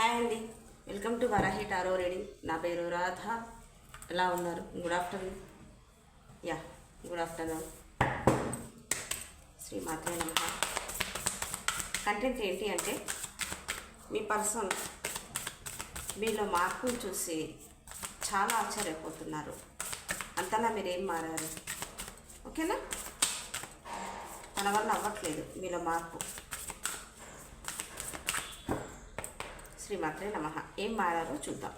Hi అండి. Welcome to Varahi tarot reading. నా పేరు రాధ. ఎలా ఉన్నారు? Good afternoon. Yeah good afternoon. Shri మాత్రే నమ. కంటెంట్ ఏంటి అంటే మీ పర్సన్ మీలో మార్పులు చూసి చాలా ఆశ్చర్యపోతున్నారు. అంతలా మీరేం మారారు? ఓకేనా? తన వల్ల అవ్వట్లేదు మీలో మార్పు. శ్రీమాత్రే నమ. ఏం మారారో చూద్దాం.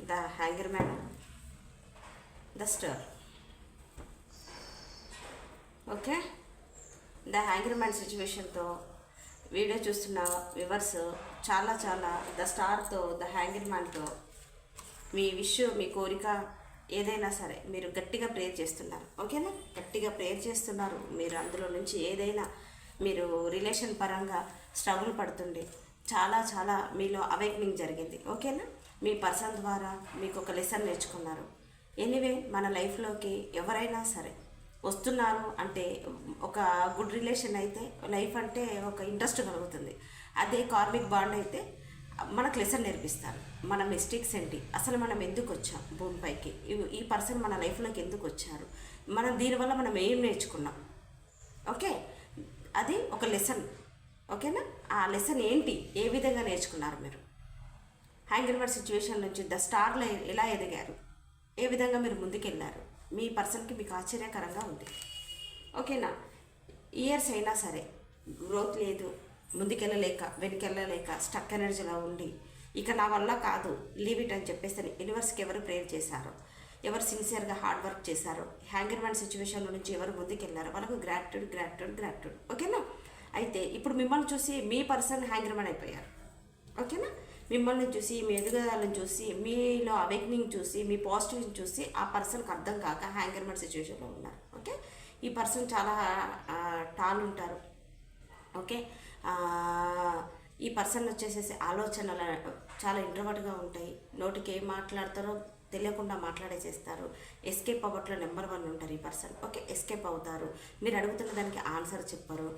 The hanger man the star. Okay? The hanger man సిచ్యువేషన్తో video చూస్తున్న వివర్స్ చాలా చాలా ద స్టార్తో ద హ్యాంగర్ మ్యాన్తో మీ విష్ మీ కోరిక ఏదైనా సరే మీరు గట్టిగా ప్రేయర్ చేస్తున్నారు. ఓకేనా? గట్టిగా ప్రేయర్ చేస్తున్నారు. మీరు అందులో నుంచి ఏదైనా మీరు రిలేషన్ పరంగా స్ట్రగుల్ పడుతుండే. చాలా చాలా మీలో అవేక్నింగ్ జరిగింది. ఓకేనా? మీ పర్సన్ ద్వారా మీకు ఒక లెసన్ నేర్చుకున్నారు. ఎనీవే మన లైఫ్లోకి ఎవరైనా సరే వస్తున్నారు అంటే ఒక గుడ్ రిలేషన్ అయితే లైఫ్ అంటే ఒక ఇంట్రెస్ట్ కలుగుతుంది. అదే కార్మిక్ బాండ్ అయితే మనకు లెసన్ నేర్పిస్తారు. మన మిస్టేక్స్ ఏంటి? అసలు మనం ఎందుకు వచ్చాం భూమిపైకి ఈ- ఈ పర్సన్ మన లైఫ్లోకి ఎందుకు వచ్చారు? మనం దీనివల్ల మనం ఏం నేర్చుకున్నాం? ఓకే? అది ఒక లెసన్ ఓకేనా? ఆ లెసన్ ఏంటి? ఏ విధంగా నేర్చుకున్నారు మీరు? హ్యాంగర్వర్డ్ సిచ్యువేషన్ నుంచి ద స్టార్లో ఎలా ఎదిగారు? ఏ విధంగా మీరు ముందుకెళ్ళారు మీ పర్సన్కి మీకు ఆశ్చర్యకరంగా ఉంది. ఓకేనా? ఇయర్స్ అయినా సరే గ్రోత్ లేదు ముందుకెళ్ళలేక వెనుకెళ్ళలేక స్టక్ ఎనర్జీలో ఉండి ఇక నా వల్ల కాదు లీవ్ ఇట్ అని చెప్పేసి యూనివర్స్కి ఎవరు ప్రేయర్ చేశారో? ఎవరు సిన్సియర్గా హార్డ్ వర్క్ చేశారో? హ్యాంగర్ మ్యాన్ సిచ్యువేషన్ నుంచి ఎవరు ముందుకెళ్ళారో వాళ్ళకు గ్రాట్యూడ్ గ్రాట్యూడ్ గ్రాట్యూడ్. ఓకేనా? అయితే ఇప్పుడు మిమ్మల్ని చూసి మీ పర్సన్ హ్యాంగ్రమన్ అయిపోయారు. ఓకేనా? మిమ్మల్ని చూసి మీ ఎదుగుదలను చూసి మీలో అవేక్నింగ్ చూసి మీ పాజిటివ్ని చూసి ఆ పర్సన్కి అర్థం కాక హ్యాంగర్మెంట్ సిచ్యువేషన్లో ఉన్నారు. ఓకే? ఈ పర్సన్ చాలా టాల్ ఉంటారు. ఓకే? ఈ పర్సన్ వచ్చేసేసి ఆలోచనలు చాలా ఇంట్రవర్ట్గా ఉంటాయి. నోటికి ఏం మాట్లాడతారో తెలియకుండా మాట్లాడేసేస్తారు ఎస్కేప్ అవ్వట్లో నెంబర్ వన్ ఉంటారు ఈ పర్సన్ ఓకే ఎస్కేప్ అవుతారు. మీరు అడుగుతున్న దానికి ఆన్సర్ చెప్పరు.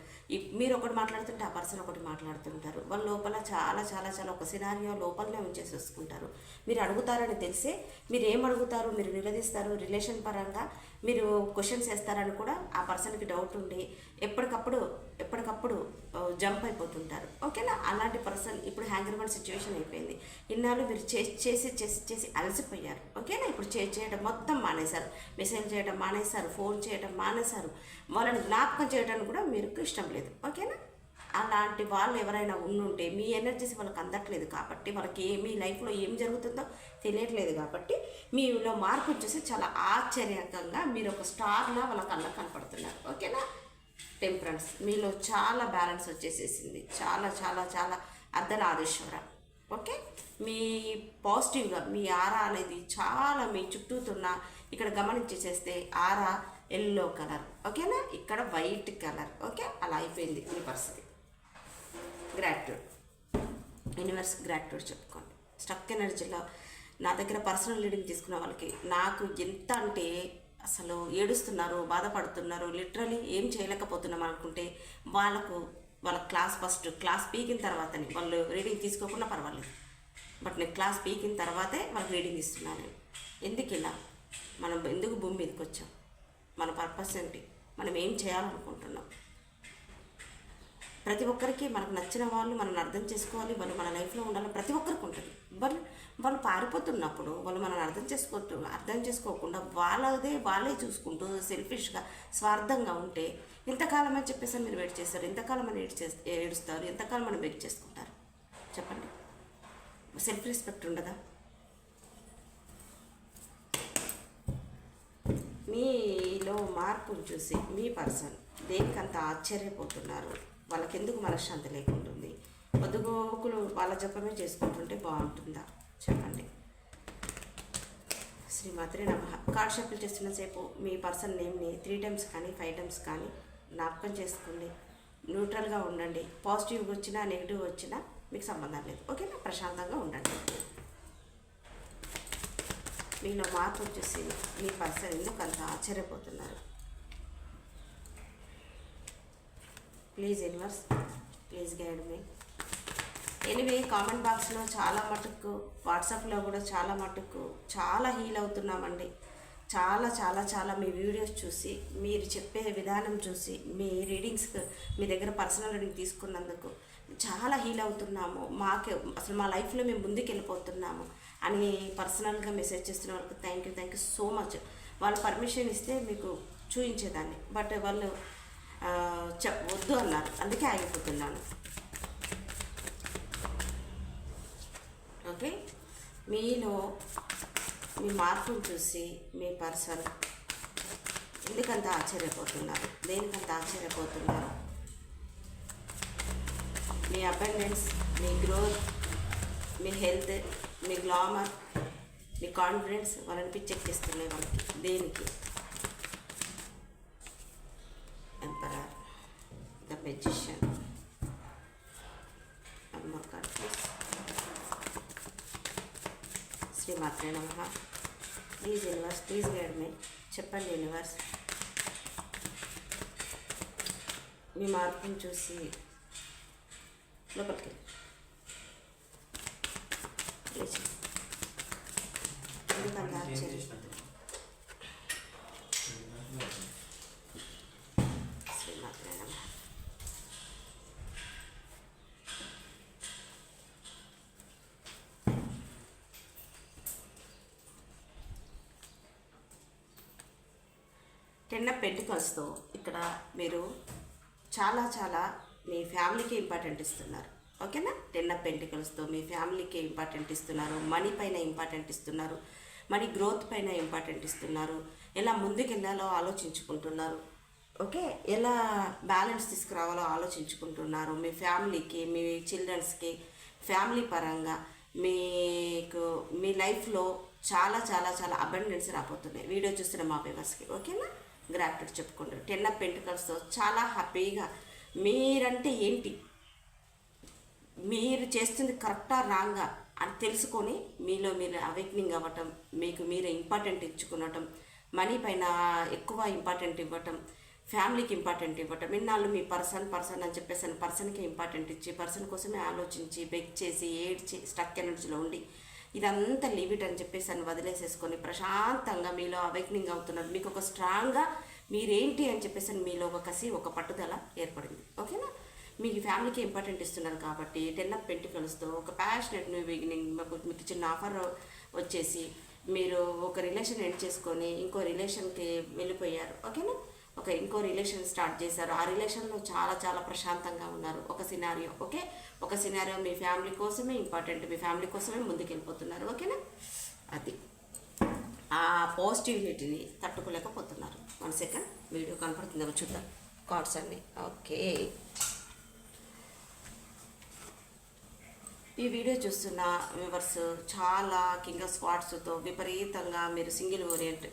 మీరు ఒకటి మాట్లాడుతుంటే ఆ పర్సన్ ఒకటి మాట్లాడుతుంటారు. వాళ్ళ లోపల చాలా చాలా చాలా ఒక సినారియో లోపలనే ఉంచేసేసుకుంటారు మీరు అడుగుతారని తెలిసే మీరు ఏం అడుగుతారు మీరు నిలదీస్తారు రిలేషన్ పరంగా మీరు క్వశ్చన్స్ వేస్తారని కూడా ఆ పర్సన్కి డౌట్ ఉండి ఎప్పటికప్పుడు ఎప్పటికప్పుడు జంప్ అయిపోతుంటారు. ఓకేనా? అలాంటి పర్సన్ ఇప్పుడు హ్యాంగర్మెంట్ సిచ్యువేషన్ అయిపోయింది. ఇన్నాళ్ళు మీరు చేసి చేసి చేసి చేసి అలసిపోయారు. ఓకేనా? ఇప్పుడు చే చేయడం మొత్తం మానేశారు. మెసేజ్ చేయడం మానేశారు. ఫోన్ చేయడం మానేశారు. వాళ్ళని జ్ఞాపకం చేయడానికి కూడా మీకు ఇష్టం లేదు. ఓకేనా? అలాంటి వాళ్ళు ఎవరైనా ఉండుంటే మీ ఎనర్జీస్ వాళ్ళకి అందట్లేదు కాబట్టి వాళ్ళకి ఏ మీ లైఫ్లో ఏం జరుగుతుందో తెలియట్లేదు కాబట్టి మీలో మార్పు వచ్చేసి చాలా ఆశ్చర్యకంగా మీరు ఒక స్టార్లా వాళ్ళకి అందరు కనపడుతున్నారు. ఓకేనా? టెంపరెన్స్ మీలో చాలా బ్యాలెన్స్ వచ్చేసేసింది. చాలా చాలా చాలా అర్ధనాదేశ్వర ఓకే? మీ పాజిటివ్గా మీ ఆరా అనేది చాలా మీ చుట్టూతున్న ఇక్కడ గమనించేసేస్తే ఆరా ఎల్లో కలర్. ఓకేనా? ఇక్కడ వైట్ కలర్. ఓకే? అలా అయిపోయింది మీ పరిస్థితి. గ్రాట్యూడ్. యూనివర్స్ గ్రాట్యూడ్ చెప్పుకోండి. స్టక్ ఎనర్జీలో నా దగ్గర పర్సనల్ రీడింగ్ తీసుకున్న వాళ్ళకి నాకు ఎంత అంటే అసలు ఏడుస్తున్నారు బాధపడుతున్నారు లిటరలీ ఏం చేయలేకపోతున్నాం అనుకుంటే వాళ్ళకు వాళ్ళ క్లాస్ ఫస్ట్ క్లాస్ పీకిన తర్వాతనే వాళ్ళు రీడింగ్ తీసుకోకుండా పర్వాలేదు. బట్ నేను క్లాస్ పీకిన తర్వాతే వాళ్ళకి రీడింగ్ ఇస్తున్నాను. ఎందుకు ఇలా? మనం ఎందుకు భూమి మీదకి వచ్చాం? మన పర్పస్ ఏంటి? మనం ఏం చేయాలనుకుంటున్నాం? ప్రతి ఒక్కరికి మనకు నచ్చిన వాళ్ళు మనం అర్థం చేసుకోవాలి వాళ్ళు మన లైఫ్లో ఉండాలి ప్రతి ఒక్కరికి ఉంటుంది. వాళ్ళు వాళ్ళు పారిపోతున్నప్పుడు వాళ్ళు మనల్ని అర్థం చేసుకోవద్దు అర్థం చేసుకోకుండా వాళ్ళదే వాళ్ళే చూసుకుంటూ సెల్ఫిష్గా స్వార్థంగా ఉంటే ఎంతకాలం అని చెప్పేసి మీరు వెయిట్ చేస్తారు. ఎంతకాలం అని ఏడ్ చేస్తే ఏడుస్తారు. ఎంతకాలం మనం వెయిట్ చేసుకుంటారు. చెప్పండి. సెల్ఫ్ రెస్పెక్ట్ ఉండదా? మీలో మార్పును చూసి మీ పర్సన్ దేనికంత ఆశ్చర్యపోతున్నారు? వాళ్ళకి ఎందుకు మనశ్శాంతి లేకుంటుంది? పొద్దుగోకులు వాళ్ళ జపమే చేసుకుంటుంటే బాగుంటుందా? చెప్పండి. శ్రీమాత్రి నమ. కార్డ్ షఫిల్ చేస్తున్నసేపు మీ పర్సన్ నేమ్ని త్రీ టైమ్స్ కానీ ఫైవ్ టైమ్స్ కానీ జ్ఞాపకం చేసుకోండి. న్యూట్రల్గా ఉండండి. పాజిటివ్ వచ్చినా నెగిటివ్ వచ్చినా మీకు సంబంధం లేదు. ఓకేనా? ప్రశాంతంగా ఉండండి. మీలో మార్పు వచ్చేసి మీ పర్సన్ ఎందుకు అంత ఆశ్చర్యపోతున్నారు? Please universe please guide me. Anyway comment బాక్స్లో చాలా మటుకు వాట్సాప్లో కూడా చాలా మటుకు చాలా హీల్ అవుతున్నామండి. చాలా చాలా చాలా మీ వీడియోస్ చూసి మీరు చెప్పే విధానం చూసి మీ రీడింగ్స్ మీ దగ్గర పర్సనల్ రీడింగ్ తీసుకున్నందుకు చాలా హీల్ అవుతున్నాము. మాకే అసలు మా లైఫ్లో మేము ముందుకు వెళ్ళిపోతున్నాము అని పర్సనల్గా మెసేజ్ చేస్తున్న వాళ్ళకి thank you thank you so much. వాళ్ళు పర్మిషన్ ఇస్తే మీకు చూపించేదాన్ని బట్ వాళ్ళు చెప్ వద్దు అన్నారు. అందుకే ఆగిపోతున్నాను. ఓకే? మీలో మీ మార్పును చూసి మీ పర్సన్ ఎందుకంత ఆశ్చర్యపోతున్నారు? దేనికంత ఆశ్చర్యపోతున్నారు? మీ అబండెన్స్ మీ గ్రోత్ మీ హెల్త్ మీ గ్లామర్ మీ కాన్ఫిడెన్స్ వాళ్ళని పిచ్చెక్కిస్తున్నాయి వాళ్ళకి. దేనికి? ఎంపరర్ ద మెజిషియన్ అమ్మర్ కార్డ్ ప్లీజ్ శ్రీమాత్రే నమ please universe please guide me చెప్పండి యూనివర్స్ మీ మార్పుని చూసి లోపలికి లేచి ఎందుకంత ఆశ్చర్యం శ్రీమాత్రే నమ టెన్ ఆఫ్ ఇక్కడ మీరు చాలా చాలా మీ ఫ్యామిలీకి ఇంపార్టెంట్ ఇస్తున్నారు. ఓకేనా? టెన్ ఆఫ్ పెంటికల్స్తో మీ ఫ్యామిలీకి ఇంపార్టెంట్ ఇస్తున్నారు. మనీ పైన ఇంపార్టెంట్ ఇస్తున్నారు. మనీ గ్రోత్ పైన ఇంపార్టెంట్ ఇస్తున్నారు. ఎలా ముందుకెళ్ళాలో ఆలోచించుకుంటున్నారు. ఓకే? ఎలా బ్యాలెన్స్ తీసుకురావాలో ఆలోచించుకుంటున్నారు. మీ ఫ్యామిలీకి మీ చిల్డ్రన్స్కి ఫ్యామిలీ పరంగా మీకు మీ లైఫ్లో చాలా చాలా చాలా అబండెన్స్ రాబోతున్నాయి. వీడియో చూస్తున్న మా పేపర్స్కి ఓకేనా? గ్రాఫిక్ చెప్పుకుంటారు. టెన్ ఆఫ్ పెంటికల్స్తో చాలా హ్యాపీగా మీరంటే ఏంటి? మీరు చేస్తుంది కరెక్టా రాంగా అని తెలుసుకొని మీలో మీరు అవేక్నింగ్ అవ్వటం మీకు మీరు ఇంపార్టెంట్ ఇచ్చుకునటం మనీ పైన ఎక్కువ ఇంపార్టెంట్ ఇవ్వటం ఫ్యామిలీకి ఇంపార్టెంట్ ఇవ్వటం ఇన్నాళ్ళు మీ పర్సన్ పర్సన్ అని చెప్పేసి పర్సన్కి ఇంపార్టెంట్ ఇచ్చి పర్సన్ కోసమే ఆలోచించి బెక్ చేసి ఏడ్చి స్టక్ ఎనర్జీలో ఉండి ఇదంతా లీవిట్ అని చెప్పేసి అని వదిలేసేసుకొని ప్రశాంతంగా మీలో అవేక్నింగ్ అవుతున్నారు మీకు ఒక స్ట్రాంగ్గా మీరేంటి అని చెప్పేసి అని మీలో ఒక కసి ఒక పట్టుదల ఏర్పడింది. ఓకేనా మీ ఫ్యామిలీకి ఇంపార్టెంట్ ఇస్తున్నారు కాబట్టి టెన్ ఆఫ్ పెంటికల్స్తో ఒక ప్యాషనెట్ న్యూ బిగినింగ్ మాకు మీకు చిన్న ఆఫర్ వచ్చేసి మీరు ఒక రిలేషన్ ఎండ్ చేసుకొని ఇంకో రిలేషన్కి వెళ్ళిపోయారు. ఓకేనా ఒక ఇంకో రిలేషన్ స్టార్ట్ చేశారు. ఆ రిలేషన్లో చాలా చాలా ప్రశాంతంగా ఉన్నారు. ఒక సినారియో ఓకే ఒక సినారియో మీ ఫ్యామిలీ కోసమే ఇంపార్టెంట్ మీ ఫ్యామిలీ కోసమే ముందుకెళ్ళిపోతున్నారు ఓకేనా అది. ఆ పాజిటివిటీని తట్టుకోలేకపోతున్నారు. వన్ సెకండ్ వీడియో కనపడుతుందేమో చూద్దాం. కార్డ్స్ అన్ని ఓకే ఈ వీడియో చూస్తున్న వ్యూవర్స్ చాలా కింగ్ ఆఫ్ స్పాట్స్తో విపరీతంగా మీరు సింగిల్ ఓరియంట్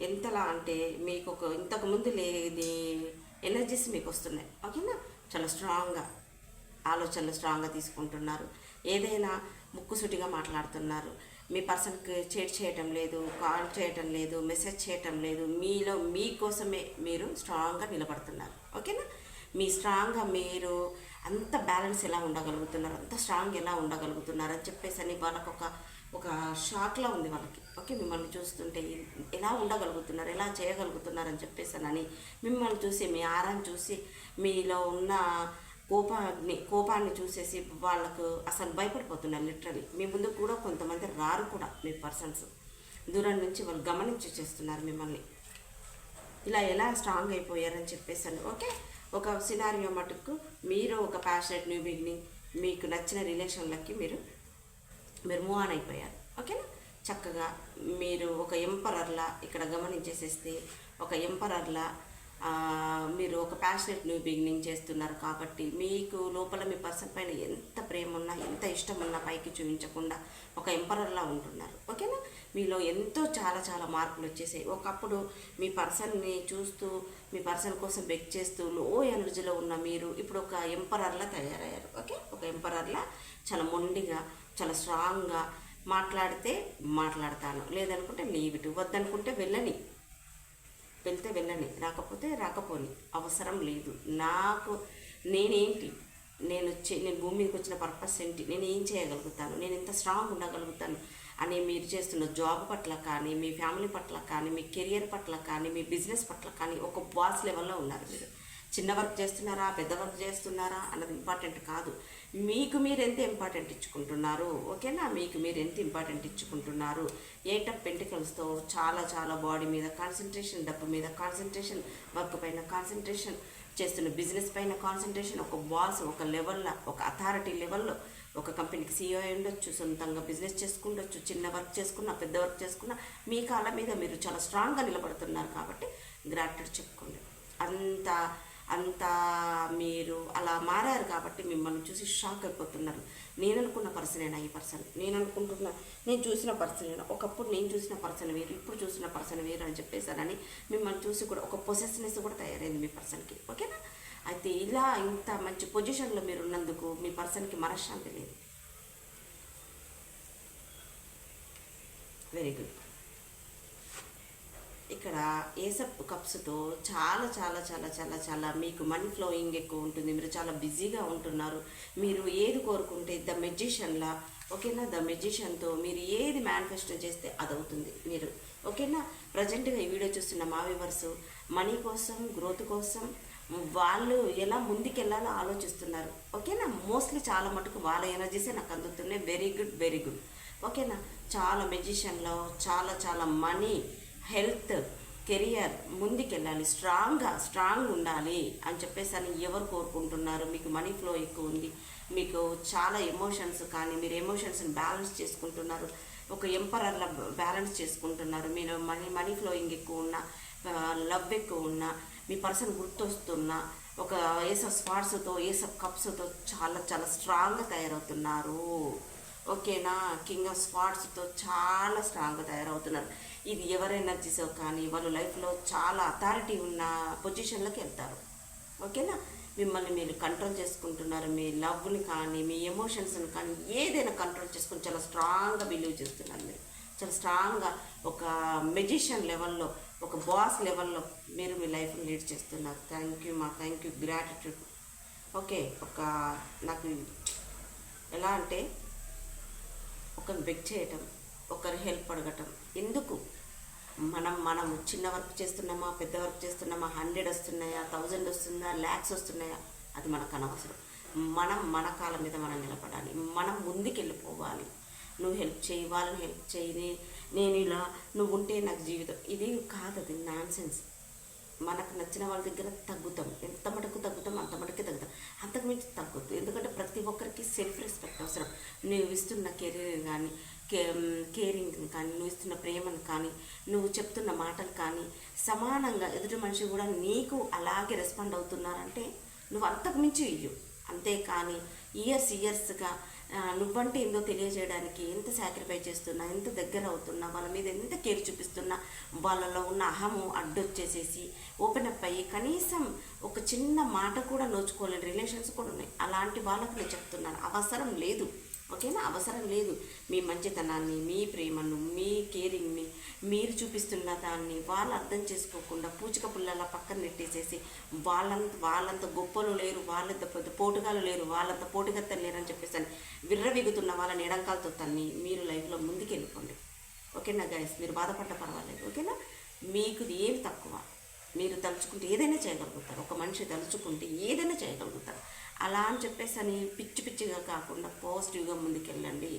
ఎంతలా అంటే మీకు ఒక ఇంతకుముందు లేని ఎనర్జీస్ మీకు వస్తున్నాయి ఓకేనా చాలా స్ట్రాంగ్గా ఆలోచనలు స్ట్రాంగ్గా తీసుకుంటున్నారు. ఏదైనా ముక్కుసూటిగా మాట్లాడుతున్నారు. మీ పర్సన్కి చేట్ చేయటం లేదు కాల్ చేయటం లేదు మెసేజ్ చేయటం లేదు. మీలో మీకోసమే మీరు స్ట్రాంగ్గా నిలబడుతున్నారు. ఓకేనా? మీ స్ట్రాంగ్గా మీరు అంత బ్యాలెన్స్ ఎలా ఉండగలుగుతున్నారు? అంత స్ట్రాంగ్ ఎలా ఉండగలుగుతున్నారు? అని చెప్పేసి అని వాళ్ళకొక ఒక షాక్లా ఉంది వాళ్ళకి. ఓకే మిమ్మల్ని చూస్తుంటే ఎలా ఉండగలుగుతున్నారు ఎలా చేయగలుగుతున్నారు అని చెప్పేసి అని మిమ్మల్ని చూసి మీ ఆరాన్ని చూసి మీలో ఉన్న కోపాన్ని కోపాన్ని చూసేసి వాళ్ళకు అసలు భయపడిపోతున్నారు లిటరలీ మీ ముందు కూడా కొంతమంది రారు కూడా మీ పర్సన్స్. దూరం నుంచి వాళ్ళు గమనించి చేస్తున్నారు మిమ్మల్ని. ఇలా ఎలా స్ట్రాంగ్ అయిపోయారని చెప్పేసాను. ఓకే ఒక సినారియో మటుకు మీరు ఒక ప్యాషనెట్ న్యూ బిగినింగ్ మీకు నచ్చిన రిలేషన్లకి మీరు మీరు మూవ్ ఆన్ అయిపోయారు. ఓకేనా చక్కగా మీరు ఒక ఎంపరర్లా ఇక్కడ గమనించేసేస్తే ఒక ఎంపరర్లా మీరు ఒక ప్యాషనెట్ న్యూ బిగినింగ్ చేస్తున్నారు కాబట్టి మీకు లోపల మీ పర్సన్ పైన ఎంత ప్రేమ ఉన్నా ఎంత ఇష్టం ఉన్నా పైకి చూపించకుండా ఒక ఎంపరర్లా ఉంటున్నారు. ఓకేనా మీలో ఎంతో చాలా చాలా మార్పులు వచ్చేసాయి. ఒకప్పుడు మీ పర్సన్ని చూస్తూ మీ పర్సన్ కోసం బెక్ చేస్తూ లో ఎనర్జీలో ఉన్న మీరు ఇప్పుడు ఒక ఎంపరర్లా తయారయ్యారు. ఓకే ఒక ఎంపరర్లా చాలా మొండిగా చాలా స్ట్రాంగ్గా మాట్లాడితే మాట్లాడతాను. లేదనుకుంటే లీవ్ ఇటు వద్దనుకుంటే వెళ్ళని. వెళ్తే వెళ్ళని. రాకపోతే రాకపోని. అవసరం లేదు. నాకు నేనేంటి? నేను వచ్చి నేను భూమి మీదకి వచ్చిన పర్పస్ ఏంటి? నేను ఏం చేయగలుగుతాను? నేను ఎంత స్ట్రాంగ్ ఉండగలుగుతాను? అని మీరు చేస్తున్న జాబ్ పట్ల కానీ మీ ఫ్యామిలీ పట్ల కానీ మీ కెరియర్ పట్ల కానీ మీ బిజినెస్ పట్ల కానీ ఒక బాస్ లెవెల్లో ఉన్నారు మీరు. చిన్న వర్క్ చేస్తున్నారా పెద్ద వర్క్ చేస్తున్నారా అన్నది ఇంపార్టెంట్ కాదు. మీకు మీరు ఎంత ఇంపార్టెంట్ ఇచ్చుకుంటున్నారు ఓకేనా? మీకు మీరు ఎంత ఇంపార్టెంట్ ఇచ్చుకుంటున్నారు? ఎయిట్ ఆఫ్ పెంటికల్స్తో చాలా చాలా బాడీ మీద కాన్సన్ట్రేషన్ డబ్బు మీద కాన్సన్ట్రేషన్ వర్క్ పైన కాన్సన్ట్రేషన్ చేస్తున్న బిజినెస్ పైన కాన్సన్ట్రేషన్ ఒక బాస్ ఒక లెవెల్లో ఒక అథారిటీ లెవెల్లో ఒక కంపెనీకి సీఈఓ ఉండొచ్చు సొంతంగా బిజినెస్ చేసుకుండొచ్చు చిన్న వర్క్ చేసుకున్నా పెద్ద వర్క్ చేసుకున్నా మీ కాళ్ళ మీద మీరు చాలా స్ట్రాంగ్గా నిలబడుతున్నారు కాబట్టి గ్రాట్యుడ్ చెప్పుకోండి. అంత అంత మీరు అలా మారారు కాబట్టి మిమ్మల్ని చూసి షాక్ అయిపోతున్నారు. నేను అనుకున్న పర్సనేనా ఈ పర్సన్ నేను అనుకుంటున్న నేను చూసిన పర్సనేనా ఒకప్పుడు నేను చూసిన పర్సన్ వేరు ఇప్పుడు చూసిన పర్సన్ వేరు అని చెప్పేసారని మిమ్మల్ని చూసి కూడా ఒక పొసెస్నెస్ కూడా తయారైంది మీ పర్సన్కి. ఓకేనా? అయితే ఇలా ఇంత మంచి పొజిషన్లో మీరు ఉన్నందుకు మీ పర్సన్కి మనశ్శాంతి లేదు. వెరీ గుడ్ ఇక్కడ ఏసప్ కప్స్తో చాలా చాలా చాలా చాలా చాలా మీకు మనీ ఫ్లోయింగ్ ఎక్కువ ఉంటుంది. మీరు చాలా బిజీగా ఉంటున్నారు. మీరు ఏది కోరుకుంటే ద మెజిషియన్లా ఓకేనా? ద మెజిషియన్తో మీరు ఏది మేనిఫెస్టో చేస్తే అది అవుతుంది. మీరు ఓకేనా? ప్రజెంట్గా ఈ వీడియో చూస్తున్న మా వివర్స్ మనీ కోసం గ్రోత్ కోసం వాళ్ళు ఎలా ముందుకెళ్ళాలో ఆలోచిస్తున్నారు. ఓకేనా? మోస్ట్లీ చాలా మటుకు వాళ్ళ ఎనర్జీసే నాకు అందుతున్నాయి. వెరీ గుడ్ వెరీ గుడ్ ఓకేనా? చాలా మెజిషియన్లో చాలా చాలా మనీ హెల్త్ కెరియర్ ముందుకెళ్ళాలి స్ట్రాంగ్గా స్ట్రాంగ్ ఉండాలి అని చెప్పేసి అని ఎవరు కోరుకుంటున్నారు? మీకు మనీ ఫ్లో ఎక్కువ ఉంది. మీకు చాలా ఎమోషన్స్ కానీ మీరు ఎమోషన్స్ని బ్యాలెన్స్ చేసుకుంటున్నారు. ఒక ఎంపరర్లా బ్యాలెన్స్ చేసుకుంటున్నారు. మీరు మనీ మనీ ఫ్లోయింగ్ ఎక్కువ ఉన్నా లవ్ ఎక్కువ ఉన్నా మీ పర్సన్ గుర్తొస్తున్నా ఒక ఏస్ ఆఫ్ స్పాట్స్తో ఏస్ ఆఫ్ కప్స్తో చాలా చాలా స్ట్రాంగ్గా తయారవుతున్నారు. ఓకేనా కింగ్ ఆఫ్ స్పాట్స్తో చాలా స్ట్రాంగ్గా తయారవుతున్నారు. ఇది ఎవరి ఎనర్జీసో కానీ వాళ్ళు లైఫ్లో చాలా అథారిటీ ఉన్న పొజిషన్లోకి వెళ్తారు. ఓకేనా మిమ్మల్ని మీరు కంట్రోల్ చేసుకుంటున్నారు. మీ లవ్ని కానీ మీ ఎమోషన్స్ని కానీ ఏదైనా కంట్రోల్ చేసుకుని చాలా స్ట్రాంగ్గా బిలీవ్ చేస్తున్నారు మీరు. చాలా స్ట్రాంగ్గా ఒక మెజిషియన్ లెవెల్లో ఒక బాస్ లెవెల్లో మీరు మీ లైఫ్ని లీడ్ చేస్తున్నారు. థ్యాంక్ యూ మా థ్యాంక్ యూ గ్రాటిట్యూడ్ ఓకే ఒక నాకు ఎలా అంటే ఒకరిని బెక్ చేయటం ఒకరి హెల్ప్ అడగటం. ఎందుకు? మనం మనం చిన్న వర్క్ చేస్తున్నామా పెద్ద వర్క్ చేస్తున్నామా హండ్రెడ్ వస్తున్నాయా థౌజండ్ వస్తుందా ల్యాక్స్ వస్తున్నాయా? అది మనకు అనవసరం. మనం మన కాళ్ళ మీద మనం నిలబడాలి. మనం ముందుకెళ్ళిపోవాలి. నువ్వు హెల్ప్ చేయి వాళ్ళని హెల్ప్ చేయి. నేను ఇలా నువ్వు ఉంటే నాకు జీవితం. ఇది కాదు అది నాన్సెన్స్ మనకు నచ్చిన వాళ్ళ దగ్గర తగ్గుతాం. ఎంత మటుకు తగ్గుతాం అంత మటుకే తగ్గుతాం. అంతకు మించి తగ్గొద్దు. ఎందుకంటే ప్రతి ఒక్కరికి సెల్ఫ్ రెస్పెక్ట్ అవసరం. నువ్వు ఇస్తున్న కెరీర్ కానీ కే కేరింగ్ కానీ నువ్వు ఇస్తున్న ప్రేమను కానీ నువ్వు చెప్తున్న మాటలు కానీ సమానంగా ఎదుటి మనిషి కూడా నీకు అలాగే రెస్పాండ్ అవుతున్నారంటే నువ్వు అంతకు మించి ఇయ్యు అంతేకాని ఇయర్స్ ఇయర్స్గా నువ్వంటే ఏందో తెలియజేయడానికి ఎంత సాక్రిఫైస్ చేస్తున్నా ఎంత దగ్గర అవుతున్నా వాళ్ళ మీద ఎంత కేర్ చూపిస్తున్నా వాళ్ళలో ఉన్న అహము అడ్డొచ్చేసేసి ఓపెన్ అప్ అయ్యి కనీసం ఒక చిన్న మాట కూడా నోచుకోలేని రిలేషన్స్ కూడా ఉన్నాయి. అలాంటి వాళ్ళకు నేను చెప్తున్నాను. అవసరం లేదు. ఓకేనా? అవసరం లేదు. మీ మంచితనాన్ని మీ ప్రేమను మీ కేరింగ్ మీరు చూపిస్తున్న దాన్ని వాళ్ళు అర్థం చేసుకోకుండా పూచిక పుల్లలా పక్కన నెట్టేసేసి వాళ్ళంత వాళ్ళంత గొప్పలు లేరు వాళ్ళంత పెద్ద పోటుగాలు లేరు వాళ్ళంత పోటుగత్తలు లేరు అని చెప్పేసి విర్రవిగుతున్న వాళ్ళని ఎడంకాలతో తన్ని మీరు లైఫ్లో ముందుకు వెళ్ళిపోండి ఓకేనా గైస్ మీరు బాధపడ్డ పర్వాలేదు. ఓకేనా? మీకు ఏం తక్కువ? మీరు తలుచుకుంటే ఏదైనా చేయగలుగుతారు. ఒక మనిషి తలుచుకుంటే ఏదైనా చేయగలుగుతారు. అలా అని చెప్పేసి అని పిచ్చి పిచ్చిగా కాకుండా పాజిటివ్గా ముందుకెళ్ళండి.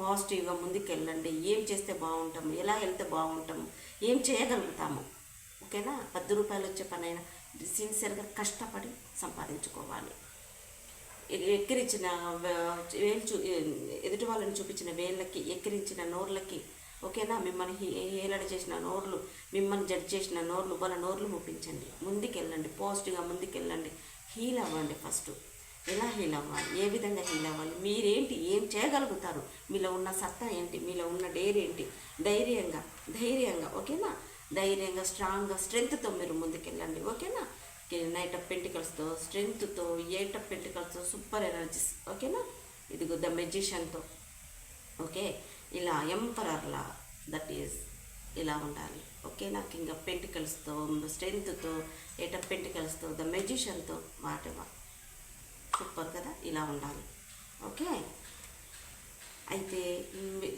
పాజిటివ్గా ముందుకెళ్ళండి. ఏం చేస్తే బాగుంటాము? ఎలా వెళ్తే బాగుంటాము? ఏం చేయగలుగుతాము? ఓకేనా? పది రూపాయలు వచ్చే పనైనా సిన్సియర్గా కష్టపడి సంపాదించుకోవాలి. ఎక్కిరించిన వేలు చూ ఎదుటి వాళ్ళని చూపించిన వేళ్ళకి ఎక్కిరించిన నోర్లకి ఓకేనా? మిమ్మల్ని హేళన చేసిన నోర్లు మిమ్మల్ని జడ్జ్ చేసిన నోర్లు వాళ్ళ నోర్లు ముప్పించండి ముందుకెళ్ళండి. పాజిటివ్గా ముందుకెళ్ళండి. హీల్ అవ్వండి ఫస్ట్. ఎలా హీల్ అవ్వాలి ఏ విధంగా హీల్ అవ్వాలి మీరేంటి? ఏం చేయగలుగుతారు? మీలో ఉన్న సత్తా ఏంటి? మీలో ఉన్న డైరీ ఏంటి? ధైర్యంగా ధైర్యంగా ఓకేనా? ధైర్యంగా స్ట్రాంగ్గా స్ట్రెంగ్త్తో మీరు ముందుకెళ్ళండి ఓకేనా? నైట్ ఆఫ్ పెంటికల్స్తో స్ట్రెంగ్త్తో ఎయిట్ ఆఫ్ పెంటికల్స్తో సూపర్ ఎనర్జీస్ ఓకేనా? ఇదిగో ద మెజిషియన్తో ఓకే? ఇలా ఎంపరర్లా దట్ ఈజ్ ఇలా ఉండాలి ఓకే నాకు ఇంకా పెంటికల్స్తో స్ట్రెంగ్త్తో ఎయిట్ ఆఫ్ పెంటికల్స్తో ద మెజిషియన్తో మాట సూపర్ కదా? ఇలా ఉండాలి. ఓకే? అయితే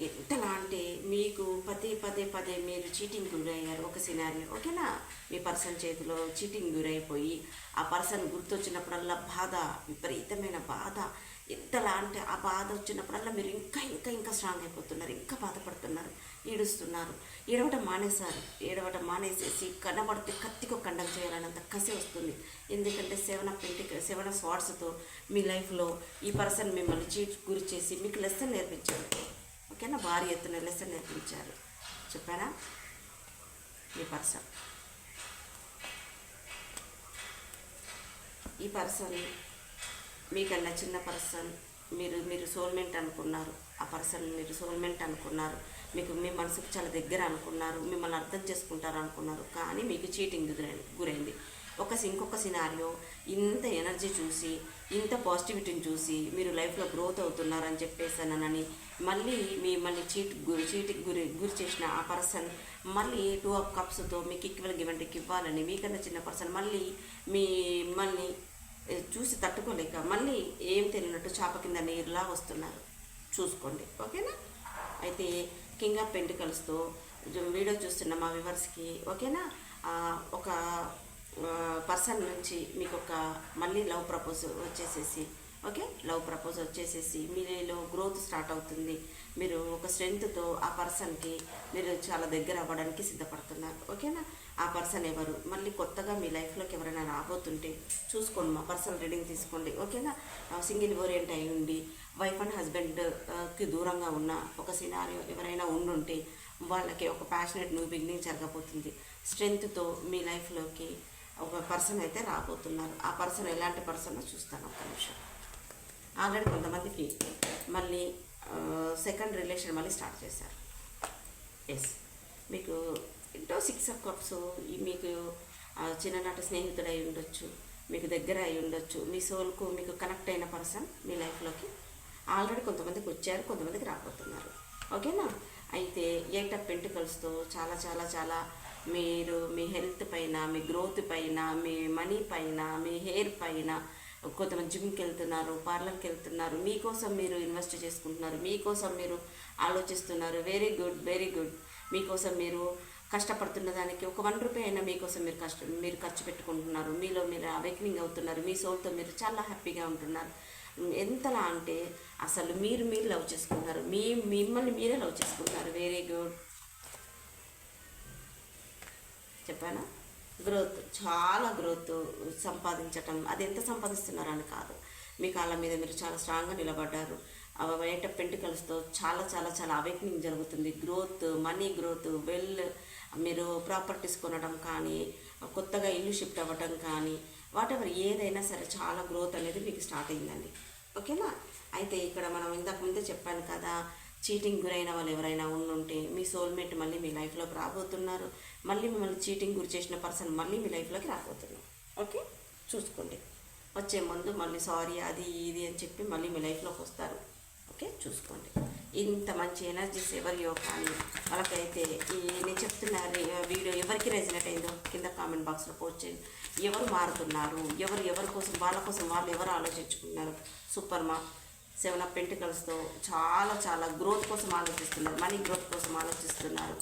ఎంతలా అంటే మీకు పదే పదే పదే మీరు చీటింగ్ గురయ్యారు ఒక సినారియో ఓకేనా? మీ పర్సన్ చేతిలో చీటింగ్ గురైపోయి ఆ పర్సన్ గుర్తొచ్చినప్పుడల్లా బాధ విపరీతమైన బాధ ఎంతలా అంటే ఆ బాధ వచ్చినప్పుడల్లా మీరు ఇంకా ఇంకా ఇంకా స్ట్రాంగ్ అయిపోతున్నారు ఇంకా బాధపడుతున్నారు ఏడుస్తున్నారు. ఏడవటం మానేశారు ఏడవటం మానేసేసి కనబడితే కత్తికో కండం చేయాలన్నంత కసి వస్తుంది. ఎందుకంటే సెవెన్ ఆఫ్ పెంటి సెవెన్ ఆఫ్ స్వాట్స్తో మీ లైఫ్లో ఈ పర్సన్ మిమ్మల్ని చీట్ గురి చేసి మీకు లెసన్ నేర్పించారు ఓకేనా? భారీ ఎత్తున లెసన్ నేర్పించారు. చెప్పానా ఈ పర్సన్ ఈ పర్సన్ మీకన్నా చిన్న పర్సన్ మీరు మీరు సోల్మెంట్ అనుకున్నారు. ఆ పర్సన్ మీరు సోల్మెంట్ అనుకున్నారు. మీకు మీ మనసుకు చాలా దగ్గర అనుకున్నారు. మిమ్మల్ని అర్థం చేసుకుంటారు అనుకున్నారు. కానీ మీకు చీటింగ్ గురైంది గురైంది. ఒక ఇంకొక సినారియో ఇంత ఎనర్జీ చూసి ఇంత పాజిటివిటీని చూసి మీరు లైఫ్లో గ్రోత్ అవుతున్నారని చెప్పేసానని మళ్ళీ మిమ్మల్ని చీట్ గురి చీటికి గురి గురి చేసిన ఆ పర్సన్ మళ్ళీ టూ ఆఫ్ కప్స్తో మీకు ఈక్వల్ గివెంట్కి ఇవ్వాలని మీకన్నా చిన్న పర్సన్ మళ్ళీ మిమ్మల్ని చూసి తట్టుకోలేక మళ్ళీ ఏం తెలియనట్టు చేప కింద నీరులా వస్తున్నారు. చూసుకోండి. ఓకేనా? అయితే కింగ్ ఆఫ్ పెంటికల్స్తో వీడియో చూస్తున్న మా వివర్స్కి ఓకేనా? ఒక పర్సన్ నుంచి మీకు ఒక మళ్ళీ లవ్ ప్రపోజ్ వచ్చేసేసి ఓకే? లవ్ ప్రపోజ్ వచ్చేసేసి మీలో గ్రోత్ స్టార్ట్ అవుతుంది. మీరు ఒక స్ట్రెంగ్త్తో ఆ పర్సన్కి మీరు చాలా దగ్గర అవ్వడానికి సిద్ధపడుతున్నారు. ఓకేనా? ఆ పర్సన్ ఎవరు? మళ్ళీ కొత్తగా మీ లైఫ్లోకి ఎవరైనా రాబోతుంటే చూసుకోండి మా పర్సనల్ రీడింగ్ తీసుకోండి. ఓకేనా? సింగిల్ ఓరియంట్ అయి ఉండి వైఫ్ అండ్ హస్బెండ్కి దూరంగా ఉన్న ఒక సినారియో ఎవరైనా ఉండుంటే వాళ్ళకి ఒక ప్యాషనెట్ న్యూ బిగినింగ్ జరగబోతుంది. స్ట్రెంగ్త్తో మీ లైఫ్లోకి ఒక పర్సన్ అయితే రాబోతున్నారు. ఆ పర్సన్ ఎలాంటి పర్సన్ చూస్తాను ఒక నిమిషం. ఆల్రెడీ కొంతమందికి మళ్ళీ సెకండ్ రిలేషన్ మళ్ళీ స్టార్ట్ చేశారు. ఎస్ మీకు ఏంటో సిక్స్ ఆఫ్ కప్స్. మీకు చిన్ననాట చిన్ననాటి స్నేహితుడు అయి ఉండొచ్చు మీకు దగ్గర అయి ఉండొచ్చు మీ సోల్కు మీకు కనెక్ట్ అయిన పర్సన్ మీ లైఫ్లోకి ఆల్రెడీ కొంతమందికి వచ్చారు కొంతమందికి రాబోతున్నారు. ఓకేనా? అయితే ఎయిట్ ఆఫ్ పెంటికల్స్తో చాలా చాలా చాలా మీరు మీ హెల్త్ పైన మీ గ్రోత్ పైన మీ మనీ పైన మీ హెయిర్ పైన కొంతమంది జిమ్కి వెళ్తున్నారు పార్లర్కి వెళ్తున్నారు మీకోసం మీరు ఇన్వెస్ట్ చేసుకుంటున్నారు మీకోసం మీరు ఆలోచిస్తున్నారు వెరీ గుడ్ వెరీ గుడ్. మీకోసం మీరు కష్టపడుతున్న దానికి ఒక వన్ రూపాయి అయినా మీకోసం మీరు కష్ట మీరు ఖర్చు పెట్టుకుంటున్నారు. మీలో మీరు అవేకనింగ్ అవుతున్నారు. మీ సోల్తో మీరు చాలా హ్యాపీగా ఉంటున్నారు. ఎంతలా అంటే అసలు మీరు మీరు లవ్ చేసుకుంటారు. మీ మిమ్మల్ని మీరే లవ్ చేసుకుంటారు. వెరీ గుడ్ చెప్పానా? గ్రోత్ చాలా గ్రోత్ సంపాదించటం. అది ఎంత సంపాదిస్తున్నారని కాదు. మీ కాళ్ళ మీద మీరు చాలా స్ట్రాంగ్గా నిలబడ్డారు. బయట పెంటికల్స్తో చాలా చాలా చాలా అవేక్నింగ్ జరుగుతుంది. గ్రోత్ మనీ గ్రోత్ వెల్ మీరు ప్రాపర్టీస్ కొనడం కానీ కొత్తగా ఇల్లు షిఫ్ట్ అవ్వటం కానీ వాటెవర్ ఏదైనా సరే చాలా గ్రోత్ అనేది మీకు స్టార్ట్ అయిందండి ఓకేనా? అయితే ఇక్కడ మనం ఇందాక ముందే చెప్పాను కదా చీటింగ్ గురైన వాళ్ళు ఎవరైనా ఉండుంటే మీ సోల్మేట్ మళ్ళీ మీ లైఫ్లోకి రాబోతున్నారు. మళ్ళీ మిమ్మల్ని చీటింగ్ గురి చేసిన పర్సన్ మళ్ళీ మీ లైఫ్లోకి రాబోతున్నారు. ఓకే? చూసుకోండి. వచ్చే ముందు మళ్ళీ సారీ అది ఇది అని చెప్పి మళ్ళీ మీ లైఫ్లోకి వస్తారు. ఓకే చూసుకోండి. ఇంత మంచి ఎనర్జీస్ యోగా అని వాళ్ళకైతే ఈ నేను చెప్తున్న వీడియో ఎవరికి రెజినేట్ అయిందో కింద కామెంట్ బాక్స్లో పోస్ట్ చేయండి. ఎవరు మారుతున్నారు? ఎవరు ఎవరి కోసం వాళ్ళ కోసం వాళ్ళు ఎవరు ఆలోచించుకున్నారు సూపర్ మా. సెవెన్ ఆఫ్ పెంటికల్స్తో చాలా చాలా గ్రోత్ కోసం ఆలోచిస్తున్నారు. మనీ గ్రోత్ కోసం ఆలోచిస్తున్నారు.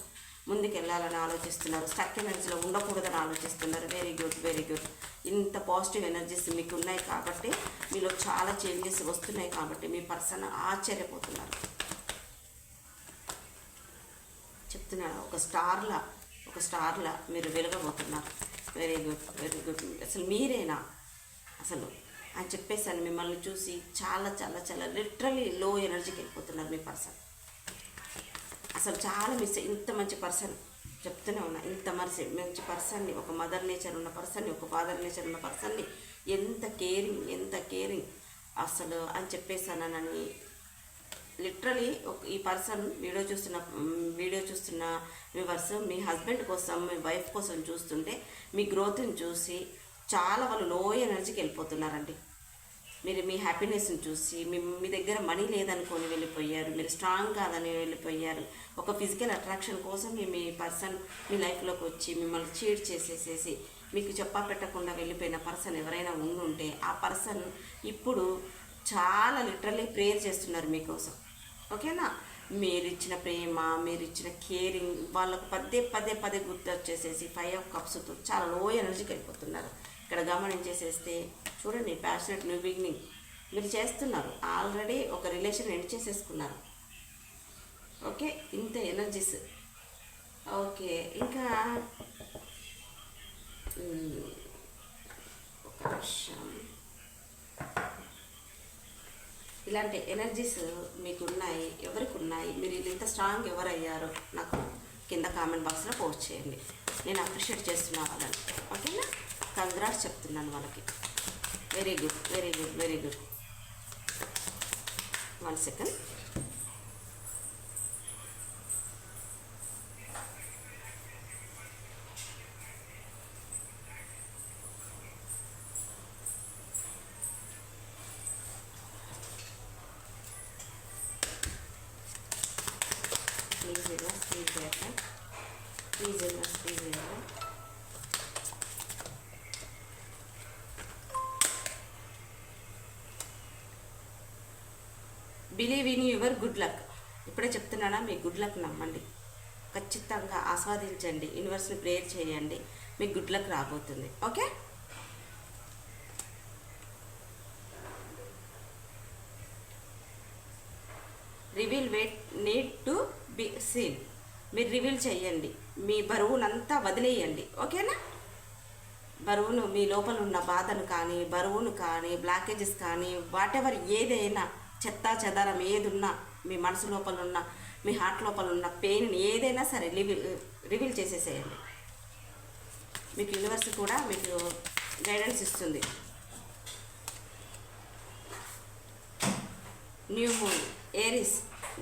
ముందుకు వెళ్ళాలని ఆలోచిస్తున్నారు స్టక్ ఎనర్జీలో ఉండకూడదని ఆలోచిస్తున్నారు. వెరీ గుడ్ వెరీ గుడ్ ఇంత పాజిటివ్ ఎనర్జీస్ మీకు ఉన్నాయి కాబట్టి మీలో చాలా చేంజెస్ వస్తున్నాయి కాబట్టి మీ పర్సన్ ఆశ్చర్యపోతున్నారు. చెప్తున్నాను ఒక స్టార్లా ఒక స్టార్లా మీరు వెలగబోతున్నారు. వెరీ గుడ్ వెరీ గుడ్ అసలు మీరేనా? అసలు అని చెప్పేసాను మిమ్మల్ని చూసి చాలా చాలా చాలా లిటరలీ లో ఎనర్జీకి వెళ్ళిపోతున్నారు మీ పర్సన్. అసలు చాలా మిస్ ఇంత మంచి పర్సన్. చెప్తూనే ఉన్నా. ఇంత మనిషి మంచి పర్సన్ని ఒక మదర్ నేచర్ ఉన్న పర్సన్ని ఒక ఫాదర్ నేచర్ ఉన్న పర్సన్ని ఎంత కేరింగ్ ఎంత కేరింగ్ అసలు అని చెప్పేసానని లిటరలీ ఈ పర్సన్ వీడియో చూస్తున్న వీడియో చూస్తున్న వ్యూవర్స్ మీ హస్బెండ్ కోసం మీ వైఫ్ కోసం చూస్తుంటే మీ గ్రోత్ని చూసి చాలా వాళ్ళు లో ఎనర్జీకి వెళ్ళిపోతున్నారండి. మీరు మీ హ్యాపీనెస్ని చూసి మీ మీ దగ్గర మనీ లేదనుకొని వెళ్ళిపోయారు మీరు స్ట్రాంగ్ కాదని వెళ్ళిపోయారు ఒక ఫిజికల్ అట్రాక్షన్ కోసం మీ మీ పర్సన్ మీ లైఫ్లోకి వచ్చి మిమ్మల్ని చీట్ చేసేసేసి మీకు చెప్పా పెట్టకుండా వెళ్ళిపోయిన పర్సన్ ఎవరైనా ఉండుంటే ఆ పర్సన్ ఇప్పుడు చాలా లిటరల్లీ ప్రేయర్ చేస్తున్నారు మీకోసం. ఓకేనా? మీరు ఇచ్చిన ప్రేమ మీరు ఇచ్చిన కేరింగ్ వాళ్ళకు పదే పదే పదే గుర్తు వచ్చేసేసి ఫైవ్ ఆఫ్ కప్స్తో చాలా లో ఎనర్జీకి వెళ్ళిపోతున్నారు. ఇక్కడ గమనించేసేస్తే చూడండి ప్యాషనెట్ న్యూ బిగినింగ్ మీరు చేస్తున్నారు. ఆల్రెడీ ఒక రిలేషన్ ఎండ్ చేసేసుకున్నారు. ఓకే ఇంత ఎనర్జీస్ ఓకే ఇంకా ఒక నిమిషం. ఇలాంటి ఎనర్జీస్ మీకు ఉన్నాయి ఎవరికి ఉన్నాయి మీరు ఇంత స్ట్రాంగ్ ఎవరయ్యారో? నాకు కింద కామెంట్ బాక్స్లో పోస్ట్ చేయండి. నేను అప్రిషియేట్ చేస్తున్నా వాళ్ళని. ఓకేనా కంగ్రాట్స్ చెప్తున్నాను వాళ్ళకి. Very good very good very good one second please invest please చేయండి ప్లీజ్ ఇన్వెస్ట్ ప్లీజ్ చేయండి believe in your good luck ఇప్పుడే చెప్తున్నానా మీ గుడ్ లక్ నమ్మండి. ఖచ్చితంగా ఆస్వాదించండి యూనివర్స్ని ప్రేయర్ చేయండి మీకు గుడ్ లక్ రాబోతుంది. Okay reveal weight need to be seen మీరు రివీల్ చేయండి మీ బరువునంతా వదిలేయండి. ఓకేనా బరువును మీ లోపల ఉన్న బాధను కానీ బరువును కానీ బ్లాకేజెస్ కానీ వాట్ ఎవర్ ఏదైనా చెత్త చెదారం ఏదున్నా మీ మనసు లోపల ఉన్న మీ హార్ట్ లోపల ఉన్న పెయిన్ ఏదైనా సరే రివీల్ రివీల్ చేసేసేయండి. మీకు యూనివర్స్ కూడా మీకు గైడెన్స్ ఇస్తుంది. New moon Aries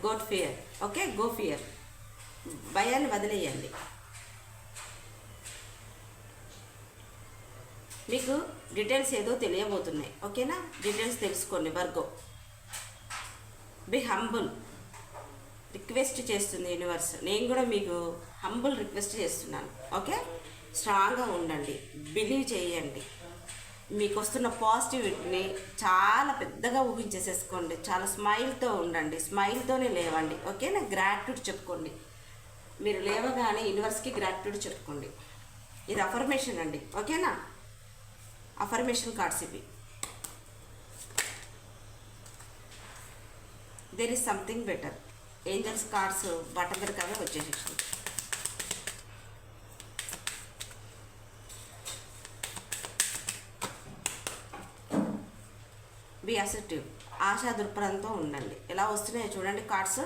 got fear okay go fear భయాన్ని వదిలేయండి. మీకు డీటెయిల్స్ ఏదో తెలియబోతున్నాయి ఓకేనా డీటెయిల్స్ తెలుసుకోండి వర్గం బి హంబుల్ రిక్వెస్ట్ చేస్తుంది యూనివర్స్. నేను కూడా మీకు హంబుల్ రిక్వెస్ట్ చేస్తున్నాను. ఓకే? స్ట్రాంగ్గా ఉండండి. బిలీవ్ చేయండి. మీకు వస్తున్న పాజిటివిటీని చాలా పెద్దగా ఊహించేసేసుకోండి. చాలా స్మైల్తో ఉండండి. స్మైల్తోనే లేవండి. ఓకేనా? గ్రాట్యూడ్ చెప్పుకోండి. మీరు లేవగానే యూనివర్స్కి గ్రాట్యూడ్ చెప్పుకోండి. ఇది అఫర్మేషన్ అండి. ఓకేనా? అఫర్మేషన్ కార్డ్స్ ఇవి. There is something better angels cards బట్ట వచ్చేసేసింది బి అసెప్టివ్ ఆశా దృక్పథంతో ఉండండి. ఎలా వస్తున్నాయో చూడండి cards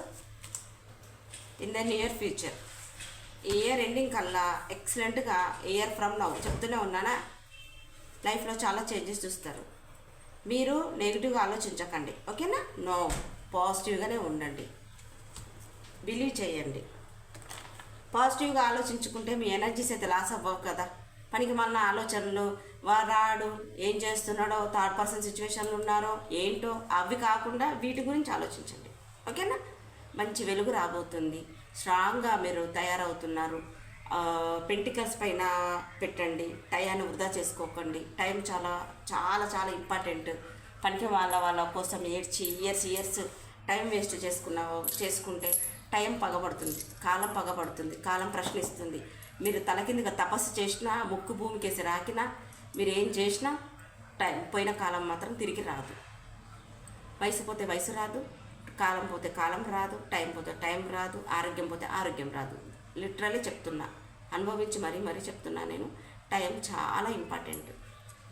in the near future ఈ ఇయర్ ఎండింగ్ కల్లా ఎక్సలెంట్గా ఇయర్ ఫ్రమ్ నవ్ చెప్తూనే ఉన్నానా? లైఫ్లో చాలా చేంజెస్ చూస్తారు. మీరు నెగిటివ్గా ఆలోచించకండి. ఓకేనా నో? పాజిటివ్గానే ఉండండి. బిలీవ్ చేయండి. పాజిటివ్గా ఆలోచించుకుంటే మీ ఎనర్జీస్ అయితే లాస్ అవ్వవు కదా. పనికి మన ఆలోచనలు రాడు ఏం చేస్తున్నాడో థర్డ్ పర్సన్ సిచ్యువేషన్లు ఉన్నారో ఏంటో అవి కాకుండా వీటి గురించి ఆలోచించండి. ఓకేనా? మంచి వెలుగు రాబోతుంది. స్ట్రాంగ్గా మీరు తయారవుతున్నారు. పెంటికల్స్ పైన పెట్టండి. టయాన్ని వృధా చేసుకోకండి. టైం చాలా చాలా చాలా ఇంపార్టెంట్ పనికి వాళ్ళ వాళ్ళ కోసం ఏడ్చి ఇయర్స్ ఇయర్స్ టైం వేస్ట్ చేసుకున్న చేసుకుంటే టైం పగబడుతుంది కాలం పగబడుతుంది కాలం ప్రశ్నిస్తుంది. మీరు తల కిందగా తపస్సు చేసినా ముక్కు భూమికేసి రాకినా మీరు ఏం చేసినా టైం పోయిన కాలం మాత్రం తిరిగి రాదు. వయసు పోతే వయసు రాదు కాలం పోతే కాలం రాదు టైం పోతే టైం రాదు ఆరోగ్యం పోతే ఆరోగ్యం రాదు. లిటరలీ చెప్తున్నా అనుభవించి మరీ మరీ చెప్తున్నా నేను టైం చాలా ఇంపార్టెంట్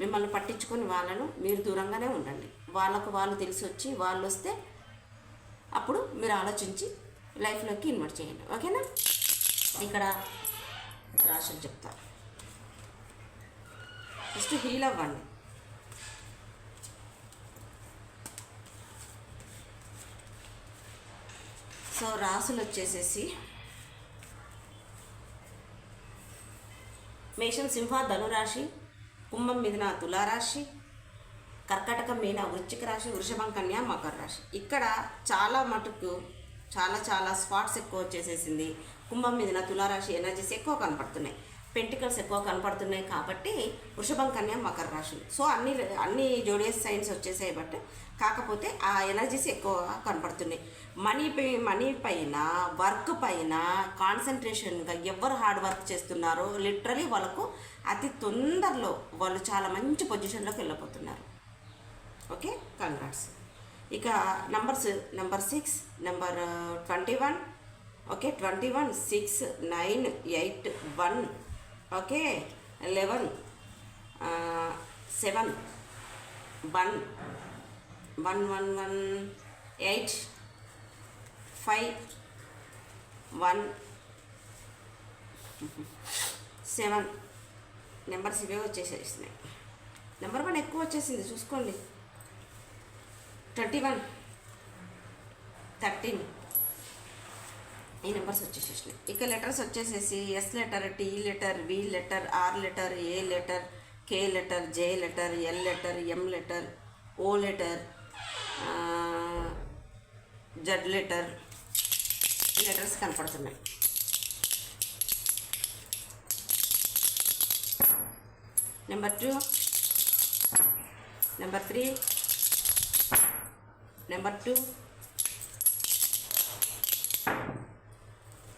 మిమ్మల్ని పట్టించుకొని వాళ్ళను మీరు దూరంగానే ఉండండి. వాళ్ళకు వాళ్ళు తెలిసి వచ్చి వాళ్ళు వస్తే అప్పుడు మీరు ఆలోచించి లైఫ్లోకి ఇన్వర్ట్ చేయండి. ఓకేనా? ఇక్కడ రాశులు చెప్తారు. ఫస్ట్ హీల్ అవ్వండి. సో రాసులు వచ్చేసేసి మేషం సింహ ధనురాశి కుంభం మిథున తులారాశి కర్కటక మీన వృశ్చిక రాశి వృషభం కన్యా మకర రాశి. ఇక్కడ చాలా మటుకు చాలా చాలా స్పాట్స్ ఎక్కువ వచ్చేసేసింది. కుంభం మీదన తులారాశి ఎనర్జీస్ ఎక్కువ కనపడుతున్నాయి. పెంటికల్స్ ఎక్కువ కనపడుతున్నాయి కాబట్టి వృషభం కన్యా మకర రాశి. సో అన్ని అన్ని జోడియస్ సైన్స్ వచ్చేసాయి బట్ కాకపోతే ఆ ఎనర్జీస్ ఎక్కువ కనపడుతున్నాయి. మనీ పై మనీ పైన వర్క్ పైన కాన్సన్ట్రేషన్గా ఎవరు హార్డ్ వర్క్ చేస్తున్నారో లిటరలీ వాళ్ళకు అతి తొందరలో వాళ్ళు చాలా మంచి పొజిషన్లోకి వెళ్ళిపోతున్నారు ఓకే? కంగ్రాట్స్ ఇక numbers number six number twenty one. Okay? Twenty one six nine eight one. Okay? Eleven seven one. One one one eight five one seven. Numbers ఇవే వచ్చేసేసినాయి నెంబర్ వన్ ఎక్కువ వచ్చేసింది చూసుకోండి. Twenty one thirteen. ఈ numbers వచ్చేసేసినాయి ఇక letters వచ్చేసేసి S letter T letter V letter R letter A letter K letter J letter L letter M letter O letter Z letter letters కనపడుతున్నాయి. Number two number three number two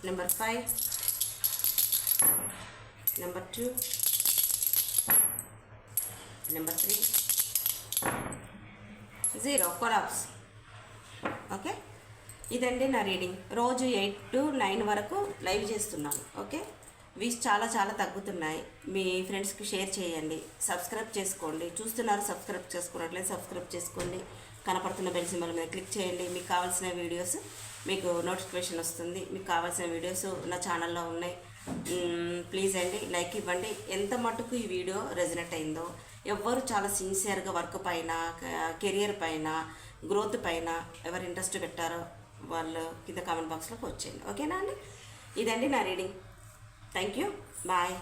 number five number two number three zero collapse okay ఇదండి నా reading రోజు eight to nine వరకు live చేస్తున్నాను. Okay views చాలా చాలా తగ్గుతున్నాయి. మీ ఫ్రెండ్స్కి షేర్ చేయండి. సబ్స్క్రైబ్ చేసుకోండి. చూస్తున్నారు సబ్స్క్రైబ్ చేసుకున్నట్లయితే సబ్స్క్రైబ్ చేసుకోండి. కనపడుతున్న బెల్ సింబల్ మీద క్లిక్ చేయండి. మీకు కావాల్సిన వీడియోస్ మీకు నోటిఫికేషన్ వస్తుంది. మీకు కావాల్సిన వీడియోస్ నా ఛానల్లో ఉన్నాయి. ప్లీజ్ అండి లైక్ ఇవ్వండి. ఎంత మటుకు ఈ వీడియో రెజనెట్ అయిందో ఎవ్వరు చాలా సిన్సియర్గా వర్క్ పైన కెరియర్ పైన గ్రోత్ పైన ఎవరు ఇంట్రెస్ట్ పెట్టారో వాళ్ళు కింద కామెంట్ బాక్స్లోకి వచ్చేయండి. ఓకేనా అండి? ఇదండి నా రీడింగ్. Thank you bye